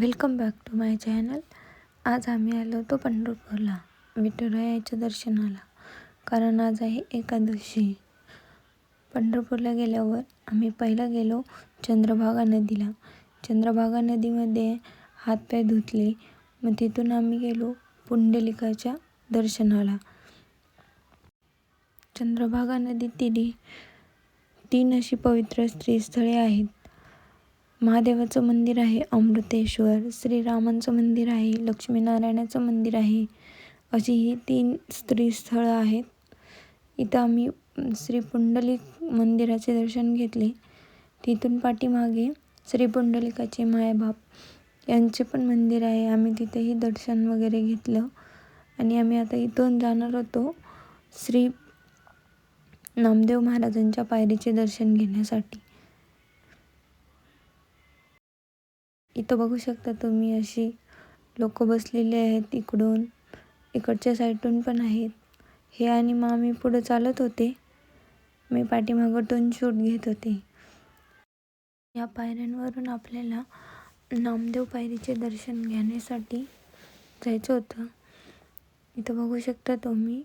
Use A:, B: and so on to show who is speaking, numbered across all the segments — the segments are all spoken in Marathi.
A: Welcome back to my channel आज आम्ही आलो होतो पंढरपूरला विठुरायाच्या दर्शनाला. कारण आज आहे एकादशी. पंढरपूरला गेल्यावर आम्ही पहिला गेलो चंद्रभागा नदीला. चंद्रभागा नदीमध्ये हातपाय धुतले. मग तिथून आम्ही गेलो पुंडलिकाच्या दर्शनाला. चंद्रभागा नदी तिथे तीन अशी पवित्र स्त्रीस्थळे आहेत. महादेवाचं मंदिर आहे अमृतेश्वर श्रीरामांचं मंदिर आहे लक्ष्मीनारायणाचं मंदिर आहे. अशी ही तीन स्त्रीस्थळं आहेत. इथं आम्ही श्री पुंडलिक मंदिराचे दर्शन घेतले. तिथून पाठीमागे श्री पुंडलिकाचे मायबाप यांचे पण मंदिर आहे. आम्ही तिथेही दर्शन वगैरे घेतलं. आणि आम्ही आता इथून जाणार होतो श्री नामदेव महाराजांच्या पायरीचे दर्शन घेण्यासाठी. इथं बघू शकता तुम्ही अशी लोक बसलेली आहेत इकडून. इकडच्या साईडून पण आहेत. हे आणि मामी पुढं चालत होते. मी पाठीमागटून शूट घेत होते. या पायऱ्यांवरून आपल्याला नामदेव पायरीचे दर्शन घेण्यासाठी जायचं होतं. इथं बघू शकता तुम्ही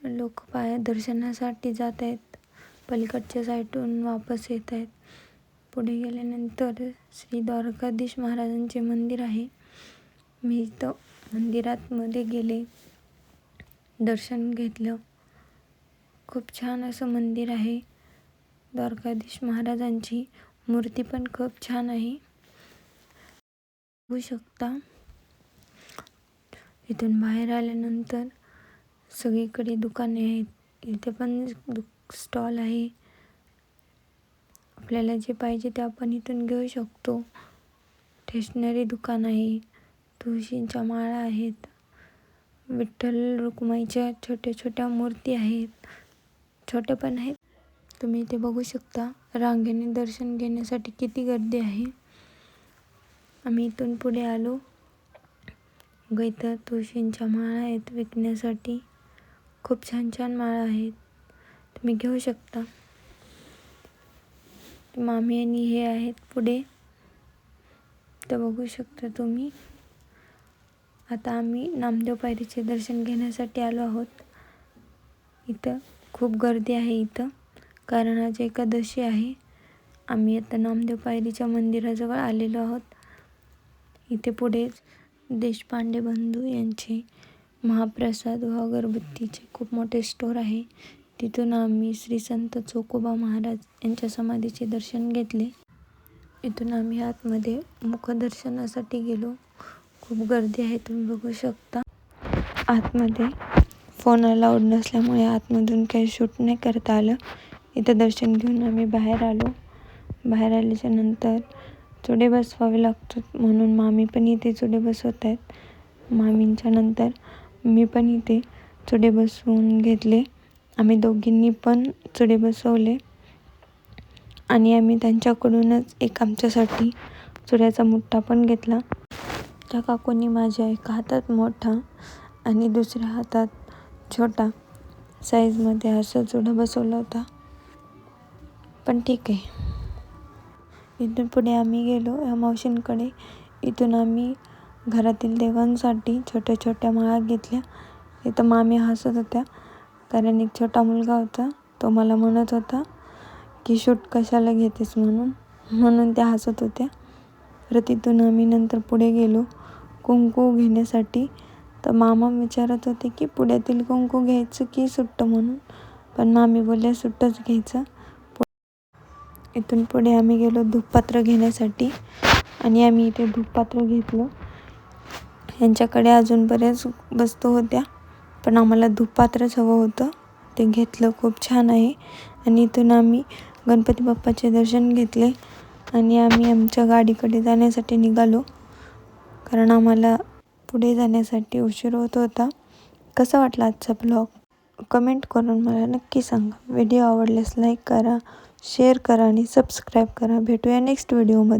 A: लोक पाय दर्शनासाठी जात आहेत. पलीकडच्या साईडून वापस येत आहेत. पुढे गेल्यानंतर श्री द्वारकाधीश महाराजांचे मंदिर आहे. मी इथं मंदिरात मध्ये गेले दर्शन घेतलं. खूप छान असं मंदिर आहे. द्वारकाधीश महाराजांची मूर्ती पण खूप छान आहे. बघू शकता. इथून बाहेर आल्यानंतर सगळीकडे दुकाने आहेत. इथे पण स्टॉल आहे. आपल्याला जे पाहिजे ते आपण इथून घेऊ शकतो. स्टेशनरी दुकान आहे तुळशींच्या माळा आहेत विठ्ठल रुक्माईच्या छोट्या छोट्या मूर्ती आहेत छोट्या पण आहेत. तुम्ही इथे बघू शकता रांगेने दर्शन घेण्यासाठी किती गर्दी आहे. आम्ही इथून पुढे आलो. ग इथं तुळशींच्या माळा आहेत विकण्यासाठी. खूप छान छान माळा आहेत. तुम्ही घेऊ शकता. मामी आणि हे आहेत पुढे. तर बघू शकता तुम्ही. आता आम्ही नामदेव पायरीचे दर्शन घेण्यासाठी आलो आहोत. इथं खूप गर्दी आहे इथं. कारण आज एकादशी आहे. आम्ही आता नामदेव पायरीच्या मंदिराजवळ आलेलो आहोत. इथे पुढेच देशपांडे बंधू यांचे महाप्रसाद व अगरबत्तीचे खूप मोठे स्टोर आहे. तिथून आम्ही श्री संत चोकोबा महाराज यांच्या समाधीचे दर्शन घेतले. इथून आम्ही आतमध्ये मुखदर्शनासाठी गेलो. खूप गर्दी आहे तुम्ही बघू शकता. आतमध्ये फोन अलाउड नसल्यामुळे आतमधून काही शूट नाही करता आलं. इथं दर्शन घेऊन आम्ही बाहेर आलो. बाहेर आल्याच्यानंतर चुडे बसवावे लागतात म्हणून मामी पण इथे चुडे बसवत आहेत. मामींच्या नंतर मी पण इथे चुडे बसवून घेतले. आम्ही दोघींनी पण चुडे बसवले. आणि आम्ही त्यांच्याकडूनच एक आमच्यासाठी चुड्याचा मुठ्ठा पण घेतला. त्या काकूंनी माझ्या एका हातात मोठा आणि दुसऱ्या हातात छोटा साईजमध्ये असं चुडा बसवला होता. पण ठीक आहे. इथून पुढे आम्ही गेलो. या मावशींकडे इथून आम्ही घरातील देवांसाठी छोट्या छोट्या माळा घेतल्या. इथं मामी हसत होत्या. कारण एक छोटा मुलगा होता तो मला म्हणत होता की शूट कशाला घेतेस म्हणून? म्हणून त्या हसत होत्या. तर तिथून आम्ही नंतर पुढे गेलो कुंकू घेण्यासाठी. तर मामा विचारत होते की पुढ्यातील कुंकू घ्यायचं की सुट्टं म्हणून? पण मामी बोलल्या सुट्टंच घ्यायचं. इथून पुढे आम्ही गेलो धूपपात्र घेण्यासाठी आणि आम्ही इथे धूपपात्र घेतलं. यांच्याकडे अजून बऱ्याच वस्तू होत्या. पण आम्हाला धूपपात्रच हवं होतं. ते घेतलं खूप छान आहे. आणि इथून आम्ही गणपती बाप्पाचे दर्शन घेतले. आणि आम्ही आमच्या गाडीकडे जाण्यासाठी निघालो. कारण आम्हाला पुढे जाण्यासाठी उशीर होत होता. कसा वाटला आजचा ब्लॉग कमेंट करून मला नक्की सांगा. व्हिडिओ आवडल्यास लाईक करा शेअर करा आणि सबस्क्राईब करा. भेटूया नेक्स्ट व्हिडिओमध्ये